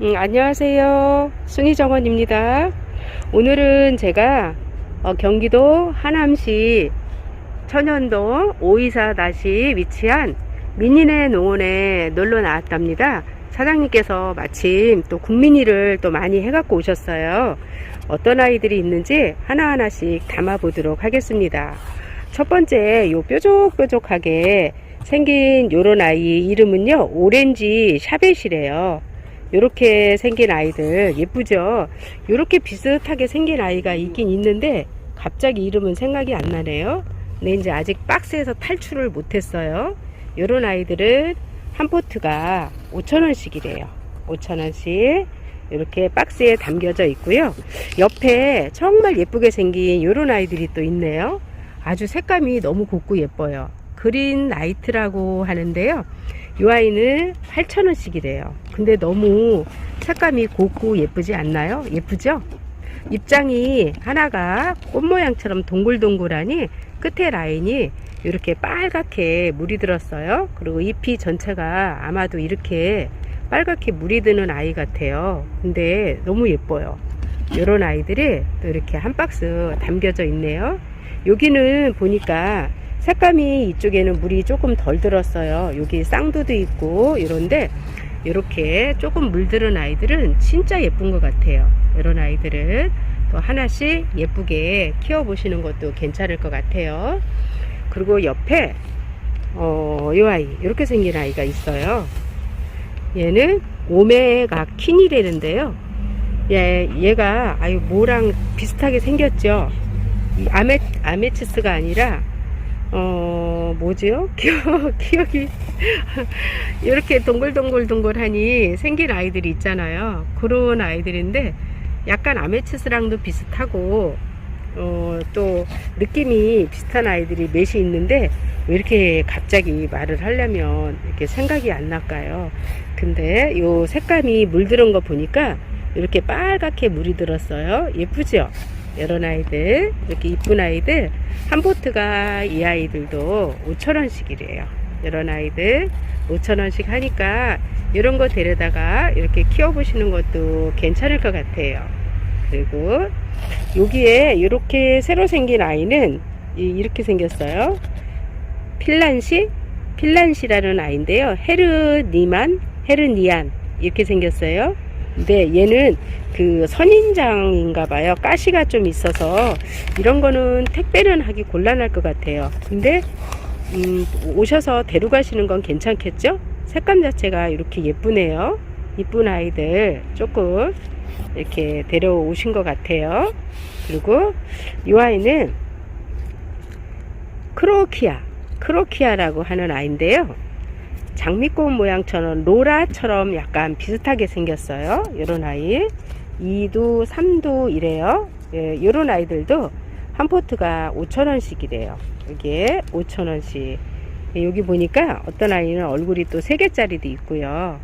음, 안녕하세요. 순이정원입니다. 오늘은 제가 어, 경기도 하남시 천연동 524다시 위치한 민인의 농원에 놀러 나왔답니다. 사장님께서 마침 또 국민이를 또 많이 해갖고 오셨어요. 어떤 아이들이 있는지 하나하나씩 담아보도록 하겠습니다. 첫 번째, 요 뾰족뾰족하게 생긴 요런 아이 이름은요, 오렌지 샤벳이래요. 요렇게 생긴 아이들 예쁘죠? 요렇게 비슷하게 생긴 아이가 있긴 있는데 갑자기 이름은 생각이 안 나네요. 근데 이제 아직 박스에서 탈출을 못했어요. 요런 아이들은 한 포트가 5천원씩이래요. 5천원씩 이렇게 박스에 담겨져 있고요. 옆에 정말 예쁘게 생긴 요런 아이들이 또 있네요. 아주 색감이 너무 곱고 예뻐요. 그린 라이트라고 하는데요. 이 아이는 8,000원씩이래요. 근데 너무 색감이 곱고 예쁘지 않나요? 예쁘죠? 입장이 하나가 꽃 모양처럼 동글동글하니 끝에 라인이 이렇게 빨갛게 물이 들었어요. 그리고 잎이 전체가 아마도 이렇게 빨갛게 물이 드는 아이 같아요. 근데 너무 예뻐요. 이런 아이들이 또 이렇게 한 박스 담겨져 있네요. 여기는 보니까 색감이 이쪽에는 물이 조금 덜 들었어요. 여기 쌍두도 있고 이런데 이렇게 조금 물들은 아이들은 진짜 예쁜 것 같아요. 이런 아이들은 또 하나씩 예쁘게 키워 보시는 것도 괜찮을 것 같아요. 그리고 옆에 어, 이 아이 이렇게 생긴 아이가 있어요. 얘는 오메가 킨이라는데요. 얘, 얘가 아유 뭐랑 비슷하게 생겼죠. 이 아메 아메치스가 아니라 어 뭐지요? 기억 기억이 이렇게 동글동글동글하니 생긴 아이들이 있잖아요. 그런 아이들인데 약간 아메치스랑도 비슷하고 어, 또 느낌이 비슷한 아이들이 넷이 있는데 왜 이렇게 갑자기 말을 하려면 이렇게 생각이 안 날까요? 근데 요 색감이 물들은 거 보니까 이렇게 빨갛게 물이 들었어요. 예쁘죠? 이런 아이들 이렇게 이쁜 아이들 한 보트가 이 아이들도 5천원씩이래요. 이런 아이들 5천원씩 하니까 이런 거 데려다가 이렇게 키워보시는 것도 괜찮을 것 같아요. 그리고 여기에 이렇게 새로 생긴 아이는 이- 이렇게 생겼어요. 필란시? 필란시라는 아이인데요. 헤르니만, 헤르니안 이렇게 생겼어요. 근데 얘는 그 선인장인가 봐요. 가시가 좀 있어서 이런 거는 택배는 하기 곤란할 것 같아요. 근데 음, 오셔서 데려가시는 건 괜찮겠죠? 색감 자체가 이렇게 예쁘네요. 이쁜 아이들 조금 이렇게 데려오신 것 같아요. 그리고 이 아이는 크로키아, 크로키아라고 하는 아이인데요. 장미꽃 모양처럼 로라처럼 약간 비슷하게 생겼어요. 이런 아이. 2도, 3도 이래요. 예, 이런 아이들도 한 포트가 5천원씩이래요. 이게 5천원씩. 예, 여기 보니까 어떤 아이는 얼굴이 또 3개짜리도 있고요.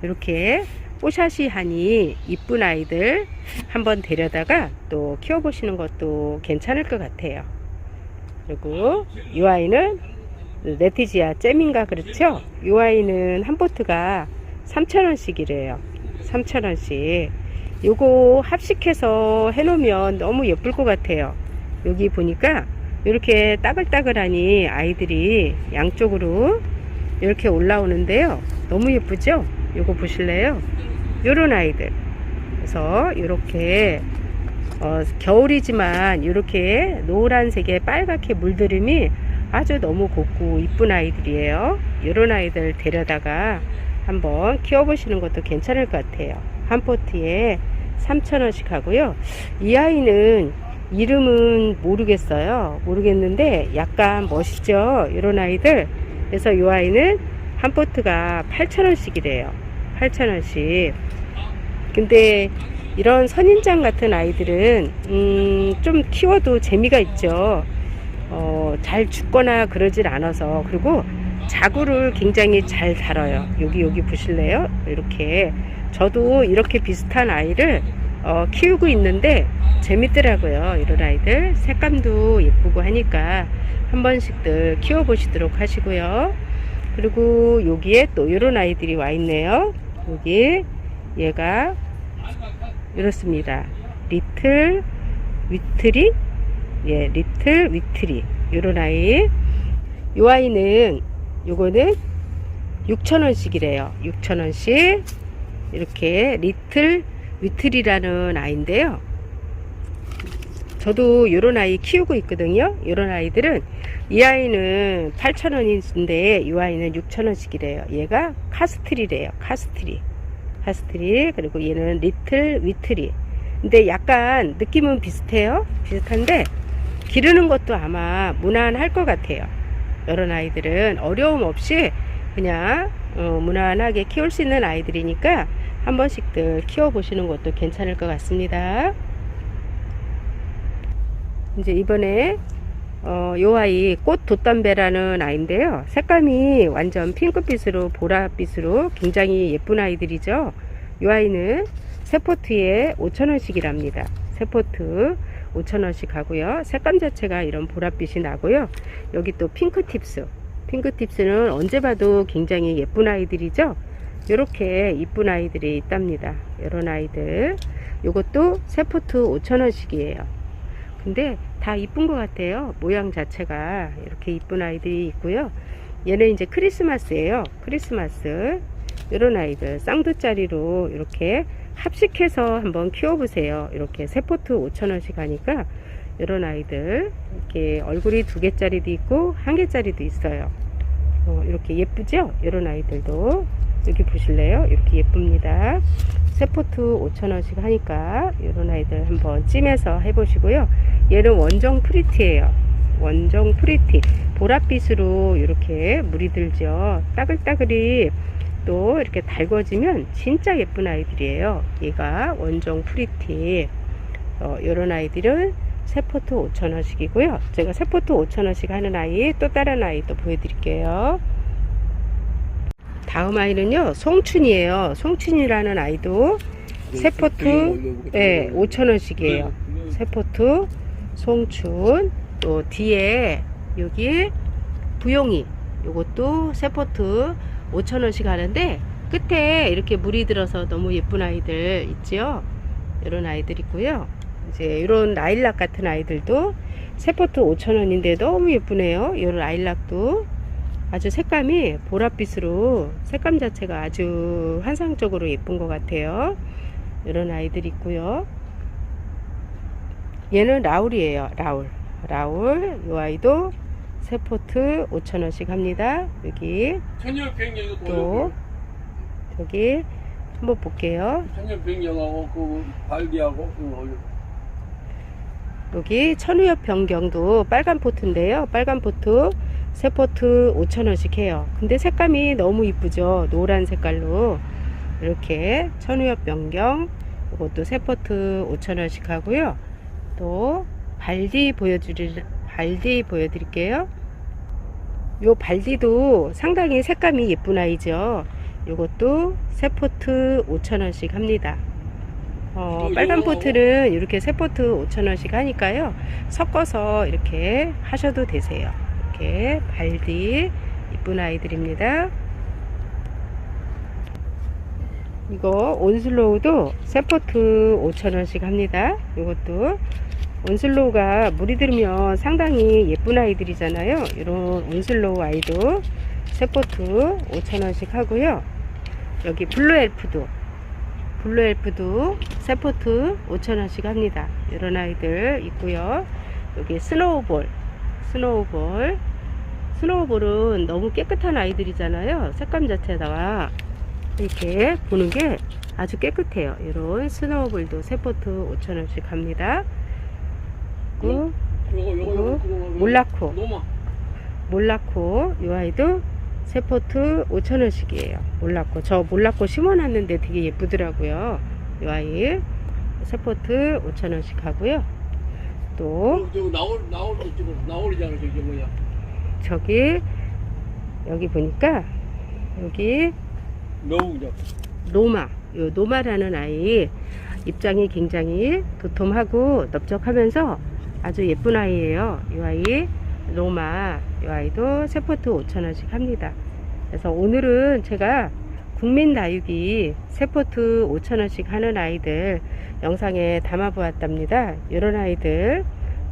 이렇게 뽀샤시 하니 이쁜 아이들 한번 데려다가 또 키워보시는 것도 괜찮을 것 같아요. 그리고 이 아이는 레티지아 잼인가 그렇죠? 이 아이는 한 보트가 3,000원씩이래요. 3,000원씩. 요거 합식해서 해놓으면 너무 예쁠 것 같아요. 여기 보니까 이렇게 따글따글하니 아이들이 양쪽으로 이렇게 올라오는데요. 너무 예쁘죠? 요거 보실래요? 요런 아이들. 그래서 이렇게 어, 겨울이지만 이렇게 노란색에 빨갛게 물들음이 아주 너무 곱고 이쁜 아이들이에요. 이런 아이들 데려다가 한번 키워보시는 것도 괜찮을 것 같아요. 한 포트에 3,000원씩 하고요. 이 아이는 이름은 모르겠어요. 모르겠는데 약간 멋있죠? 이런 아이들. 그래서 이 아이는 한 포트가 8,000원씩이래요. 8,000원씩. 근데 이런 선인장 같은 아이들은 음, 좀 키워도 재미가 있죠. 어, 잘 죽거나 그러질 않아서 그리고 자구를 굉장히 잘 다뤄요. 여기 여기 보실래요? 이렇게 저도 이렇게 비슷한 아이를 어, 키우고 있는데 재밌더라고요. 이런 아이들 색감도 예쁘고 하니까 한 번씩들 키워보시도록 하시고요. 그리고 여기에 또 이런 아이들이 와 있네요. 여기 얘가 이렇습니다. 리틀 위트리 예, 리틀 위트리 요런 아이 요 아이는 요거는 6,000원씩이래요. 6,000원씩 이렇게 리틀 위트리라는 아이인데요. 저도 요런 아이 키우고 있거든요. 요런 아이들은 이 아이는 8,000원인데 이 아이는 6,000원씩이래요. 얘가 카스트리래요. 카스트리. 카스트리 그리고 얘는 리틀 위트리. 근데 약간 느낌은 비슷해요. 비슷한데 기르는 것도 아마 무난할 것 같아요. 이런 아이들은 어려움 없이 그냥 어, 무난하게 키울 수 있는 아이들이니까 한 번씩들 키워보시는 것도 괜찮을 것 같습니다. 이제 이번에 어, 요 아이 꽃 돛담배라는 아이인데요. 색감이 완전 핑크빛으로 보랏빛으로 굉장히 예쁜 아이들이죠. 요 아이는 세포트에 5,000원씩이랍니다. 세포트 5,000원씩 하고요. 색감 자체가 이런 보랏빛이 나고요. 여기 또 핑크 팁스. 핑크 팁스는 언제 봐도 굉장히 예쁜 아이들이죠. 이렇게 이쁜 아이들이 있답니다. 이런 아이들. 요것도 세포트 5,000원씩이에요. 근데 다 이쁜 것 같아요. 모양 자체가 이렇게 이쁜 아이들이 있고요. 얘는 이제 크리스마스예요. 크리스마스. 이런 아이들 쌍두짜리로 이렇게 합식해서 한번 키워보세요. 이렇게 세포트 5,000원씩 하니까 이런 아이들 이렇게 얼굴이 두 개짜리도 있고 한 개짜리도 있어요. 어, 이렇게 예쁘죠? 이런 아이들도 여기 보실래요? 이렇게 예쁩니다. 세포트 5,000원씩 하니까 이런 아이들 한번 찜해서 해보시고요. 얘는 원정 프리티예요. 원정 프리티. 보랏빛으로 이렇게 물이 들죠. 따글따글이 또 이렇게 달궈지면 진짜 예쁜 아이들이에요. 얘가 원정 프리티. 어, 이런 아이들은 세포트 5,000원씩이고요. 제가 세포트 5,000원씩 하는 아이 또 다른 아이 또 보여드릴게요. 다음 아이는요, 송춘이에요. 송춘이라는 아이도 세포트 네, 5,000원씩이에요. 세포트, 송춘, 또 뒤에 여기 부용이 요것도 세포트 5,000원씩 하는데 끝에 이렇게 물이 들어서 너무 예쁜 아이들 있지요. 이런 아이들 있고요. 이제 이런 라일락 같은 아이들도 세포트 5,000원인데 너무 예쁘네요. 이런 라일락도 아주 색감이 보랏빛으로 색감 자체가 아주 환상적으로 예쁜 것 같아요. 이런 아이들 있고요. 얘는 라울이에요. 라울. 라울. 이 아이도 세 포트 5,000원씩 합니다. 여기 천년 백년이고 또 저기 한번 볼게요. 천년 백년하고 그 발기하고 그. 여기 천우엽 변경도 빨간 포트인데요. 빨간 포트 세 포트 5,000원씩 해요. 근데 색감이 너무 이쁘죠. 노란 색깔로 이렇게 천우엽 변경 이것도 세 포트 5,000원씩 하고요. 또 발디 보여드릴 발디 보여드릴게요. 요 발디도 상당히 색감이 예쁜 아이죠. 요것도 세 포트 5,000원씩 합니다. 어, 또 빨간 포트는 이렇게 세 포트 5,000원씩 하니까요. 섞어서 이렇게 하셔도 되세요. 이렇게 발디 이쁜 아이들입니다. 이거 온슬로우도 세 포트 5,000원씩 합니다. 이것도 온슬로우가 물이 들면 상당히 예쁜 아이들이잖아요. 이런 온슬로우 아이도 세 포트 5,000원씩 하고요. 여기 블루 엘프도 블루 엘프도 세 포트 5,000원씩 합니다. 이런 아이들 있고요. 여기 스노우볼 스노우볼 스노우볼은 너무 깨끗한 아이들이잖아요. 색감 자체다가 이렇게 보는 게 아주 깨끗해요. 이런 스노우볼도 세 포트 5,000원씩 합니다. 그리고 요거 그거 몰라코. 몰라코 이 아이도 세 포트 5,000원씩이에요. 몰라코 저 몰라코 심어놨는데 되게 예쁘더라고요. 이 아이 세 포트 5,000원씩 하고요. 또저 나올 나올 지금 나올이잖아 저기 뭐야. 저기 여기 보니까 여기. 노마 요 노마라는 아이 입장이 굉장히 도톰하고 넓적하면서 아주 예쁜 아이예요. 이 아이 노마 이 아이도 세포트 5,000원씩 합니다. 그래서 오늘은 제가 국민 다육이 세포트 5천원씩 하는 아이들 영상에 담아 보았답니다. 이런 아이들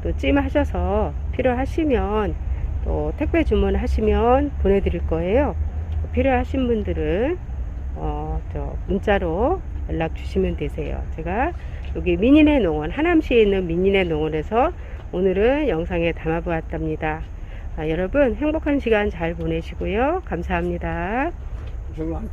또 찜하셔서 필요하시면 또 택배 주문하시면 보내드릴 거예요. 필요하신 분들은 어, 저 문자로 연락 주시면 되세요. 제가 여기 민인의 농원 하남시에 있는 민인의 농원에서 오늘은 영상에 담아 보았답니다. 아, 여러분 행복한 시간 잘 보내시고요. 감사합니다.